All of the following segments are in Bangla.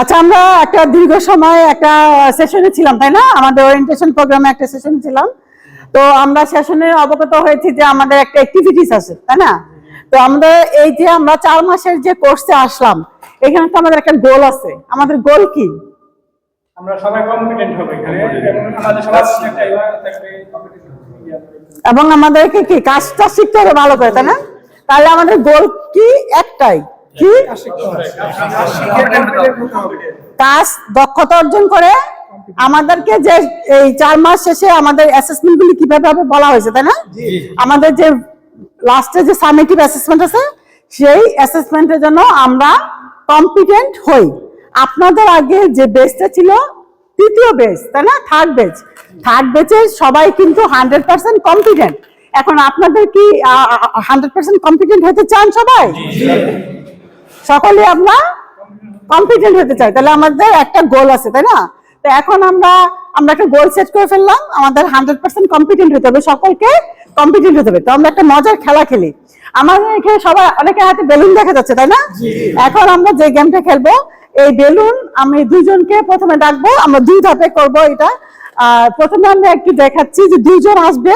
আচ্ছা আমরা একটা দীর্ঘ সময় একটা সেশনে ছিলাম তাই না? আমাদের ওরিয়েন্টেশন প্রোগ্রামে একটা সেশনে ছিলাম। তো আমরা সেশনে অবগত হয়েছি যে আমাদের একটা অ্যাক্টিভিটিস আছে তাই না? তো আমাদের এই যে আমরা চার মাসের যে কোর্সে আসলাম এখানে তো আমাদের একটা গোল আছে। আমাদের গোল কি? আমরা সবাই কম্পিটেন্ট হবে আমাদের সবার। এবং আমাদেরকে কি কাজটা শিখতে হবে ভালো করে তাই না? তাহলে আমাদের গোল কি? একটাই কি? কাজ দক্ষতা অর্জন করে আমাদেরকে যে এই চার মাস শেষে আমাদের অ্যাসেসমেন্ট গুলি কীভাবে হবে বলা হয়েছে তাই না? আমাদের যে লাস্টে যে সামেটিভ অ্যাসেসমেন্ট আছে সেই অ্যাসেসমেন্টের জন্য আমরা কম্পিটেন্ট হই। আপনাদের আগে যে বেসটা ছিল তৃতীয় বেস তাই না? থার্ড বেচ থার্ড বেচে সবাই কিন্তু হান্ড্রেড পার্সেন্ট কম্পিটেন্ট এখন আপনাদের কি হান্ড্রেড পার্সেন্ট কম্পিটেন্ট হতে চান সবাই? সকলে আমরা কম্পিটেন্ট হতে চাই। তাহলে আমাদের একটা গোল আছে তাই না? তো এখন আমরা আমরা একটা গোল সেট করে ফেললাম আমাদের হান্ড্রেড পার্সেন্ট কম্পিটেন্ট হতে হবে সকলকে কম্পিটেন্ট হতে হবে। তো আমরা একটা মজার খেলা খেলি। আমাদের এখানে সবাই অনেকের হাতে বেলুন দেখা যাচ্ছে তাই না? এখন আমরা যে গেমটা খেলব এই বেলুন আমি দুজনকে প্রথমে ডাকবো আমরা দুই ধাপে করব এটা। আহ, প্রথমে আমরা একটু দেখাচ্ছি যে দুইজন আসবে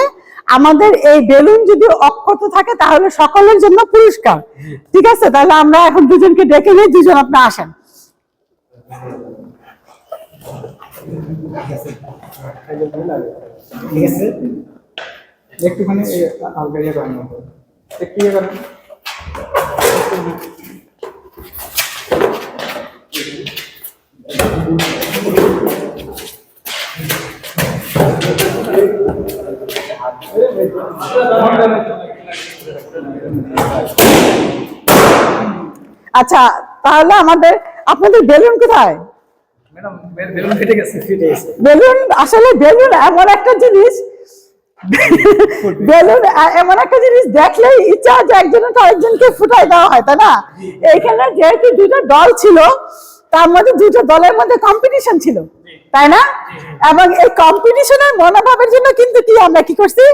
আমাদের এই বেলুন যদি অক্ষত থাকে, তাহলে সকলের জন্য পুরস্কার। ঠিক আছে? তাহলে আমরা এখন দুজনকে ডেকে নিয়ে দুজন আপনি আসেন। একটুখানি ইয়ে করেন একটু ইয়ে করেন আচ্ছা তাহলে আমাদের আপনাদের বেলুন কোথায়? বেলুন আসলে বেলুন এমন একটা জিনিস বেলুন এমন একটা জিনিস দেখলেই ইচ্ছা যে একজনকে আরেকজনকে ফুটাই দেওয়া হয় তাই না? এইখানে যেহেতু দুটো দল ছিল তার মধ্যে দুটো দলের মধ্যে কম্পিটিশন ছিল। তাই না? এবং এই কম্পিটিশনের মনোভাবের জন্য কিন্তু কি আমরা কি করছি?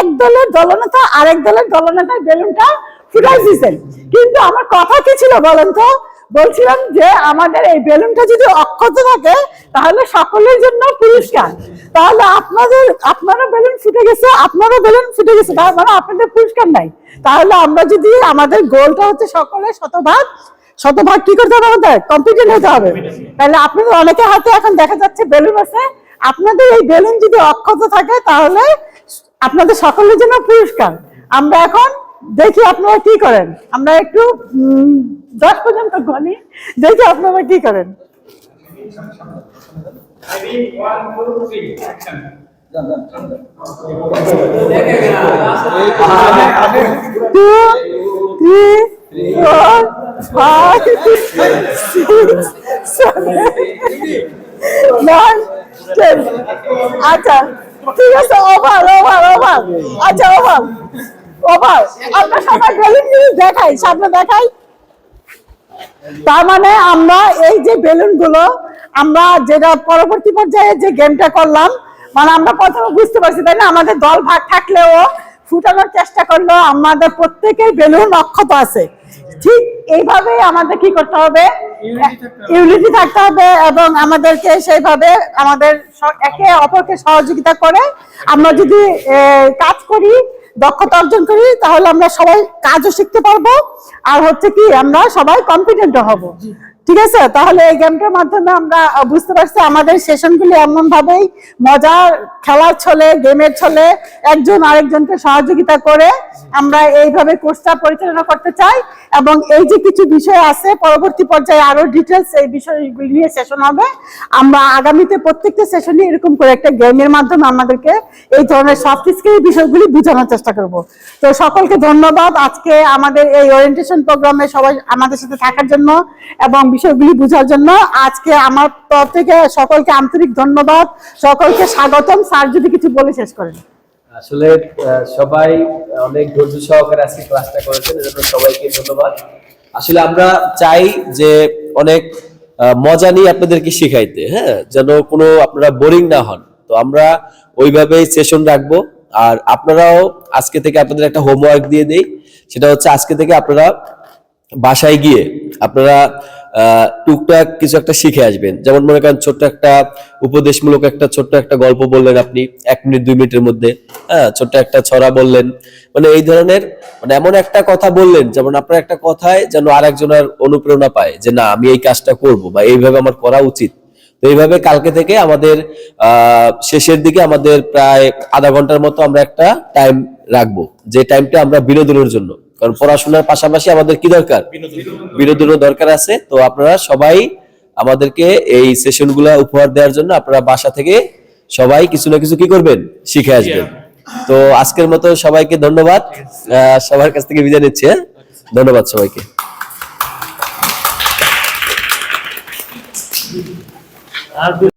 এক দলের দলনেতা আরেক দলের দলনেতার বেলুনটা ফুটাই দিয়েছেন। কিন্তু আমার কথা কি ছিল বলেন তো? বলছিলাম যে আমাদের এই বেলুনটা যদি অক্ষত থাকে তাহলে সকলের জন্য পুরস্কার। তাহলে আপনাদের আপনারও বেলুন ফুটে গেছে আপনারও বেলুন ফুটে গেছে। তার মানে আপনাদের পুরস্কার নাই। তাহলে আমরা যদি আমাদের গোলটা হচ্ছে সকলের শতভাগ শতভাগ কি করতে হবে আমাদের? কম্পিটেন্ট হতে হবে। তাহলে আপনাদের অনেকে হাতে এখন দেখা যাচ্ছে বেলুন আছে। আপনাদের এই বেলুন যদি অক্ষত থাকে তাহলে আপনাদের সকলের জন্য পুরস্কার। আমরা এখন দেখি আপনারা কি করেন। আমরা একটু দশ পর্যন্ত গণি দেখি আপনারা কি করেন. টু থ্রি আচ্ছা ওভার ওভার ওভার। আচ্ছা ওভার আমরা জিনিস দেখাই দেখাই। তার মানে আমরা এই যে বেলুনগুলো, আমরা যেটা পরবর্তী পর্যায়ে যে গেমটা করলাম মানে আমরা প্রথমে বুঝতে পারছি, তাই না? আমাদের দল ভাগ থাকলেও ফুটানোর চেষ্টা করল আমাদের প্রত্যেকের বেলুন অক্ষত আছে। ঠিক এইভাবে আমাদের কি করতে হবে। ইউনিটি থাকতে হবে। এবং আমাদেরকে সেইভাবে আমাদের একে অপরকে সহযোগিতা করে আমরা যদি কাজ করি দক্ষতা অর্জন করি তাহলে আমরা সবাই কাজও শিখতে পারব। আর হচ্ছে কি আমরা সবাই কম্পিটেন্ট হব। ঠিক আছে? তাহলে এই গেমটার মাধ্যমে আমরা বুঝতে পারছি আমাদের সেশনগুলি এমন ভাবেই মজার খেলার ছলে, গেমের ছলে একজন আরেকজনকে সহযোগিতা করে আমরা এইভাবে কোর্সটা পরিচালনা করতে চাই। এবং এই যে কিছু বিষয় আছে, পরবর্তী পর্যায়ে আরও ডিটেলস এই বিষয়গুলি নিয়ে সেশন হবে। আমরা আগামীতে প্রত্যেকটা সেশনে এরকম করে একটা গেমের মাধ্যমে আমাদেরকে এই ধরনের সফট স্কিল বিষয়গুলি বোঝানোর চেষ্টা করব। তো সকলকে ধন্যবাদ আজকে আমাদের এই ওরিয়েন্টেশন প্রোগ্রামে সবাই আমাদের সাথে থাকার জন্য এবং বিষয়গুলি বোঝার জন্য আজকে আমার তরফ থেকে সকলকে আন্তরিক ধন্যবাদ। সকলকে স্বাগতম। স্যার, যদি কিছু বলে শেষ করেন। আসলে সবাই অনেক ধৈর্য সহকারে আজকে ক্লাসটা করেছেন, এজন্য সবাইকে ধন্যবাদ। আসলে আমরা চাই যে অনেক মজা নিয়ে আপনাদেরকে শিখাইতে হ্যাঁ? যেন কোনো আপনারা বোরিং না হন। তো আমরা ওইভাবেই সেশন রাখব। আর আপনারাও আজকে থেকে আপনাদের একটা হোমওয়ার্ক দিয়ে দেই। সেটা হচ্ছে আজকে থেকে আপনারা বাসায় গিয়ে আপনারা টুকটাক কিছু একটা শিখে আসবেন। যেমন মনে করেন ছোট্ট একটা উপদেশমূলক একটা ছোট্ট একটা গল্প বললেন আপনি, এক মিনিট, দুই মিনিটের মধ্যে। হ্যাঁ ছোট্ট একটা ছড়া বললেন। মানে এই ধরনের মানে এমন একটা কথা বললেন, যেমন আপনার একটা কথায় যেন আরেকজনের অনুপ্রেরণা পায় যে, না, আমি এই কাজটা করব বা এইভাবে আমার করা উচিত। তো এইভাবে কালকে থেকে আমাদের শেষের দিকে আমাদের প্রায় আধা ঘণ্টার মতো আমরা একটা টাইম রাখব। যে টাইমটা আমরা বিনোদনের জন্য। কারণ পড়াশোনার পাশাপাশি আমাদের কি দরকার? বিনোদনের দরকার আছে। তো আপনারা সবাই আমাদেরকে এই সেশনগুলো উপহার দেওয়ার জন্য আপনারা বাসা থেকে সবাই কিছু না কিছু কি করবেন? শিখে আসবেন। তো আজকের মতো সবাইকে ধন্যবাদ। সবার কাছ থেকে বিদায় নিচ্ছি হ্যাঁ? ধন্যবাদ সবাইকে।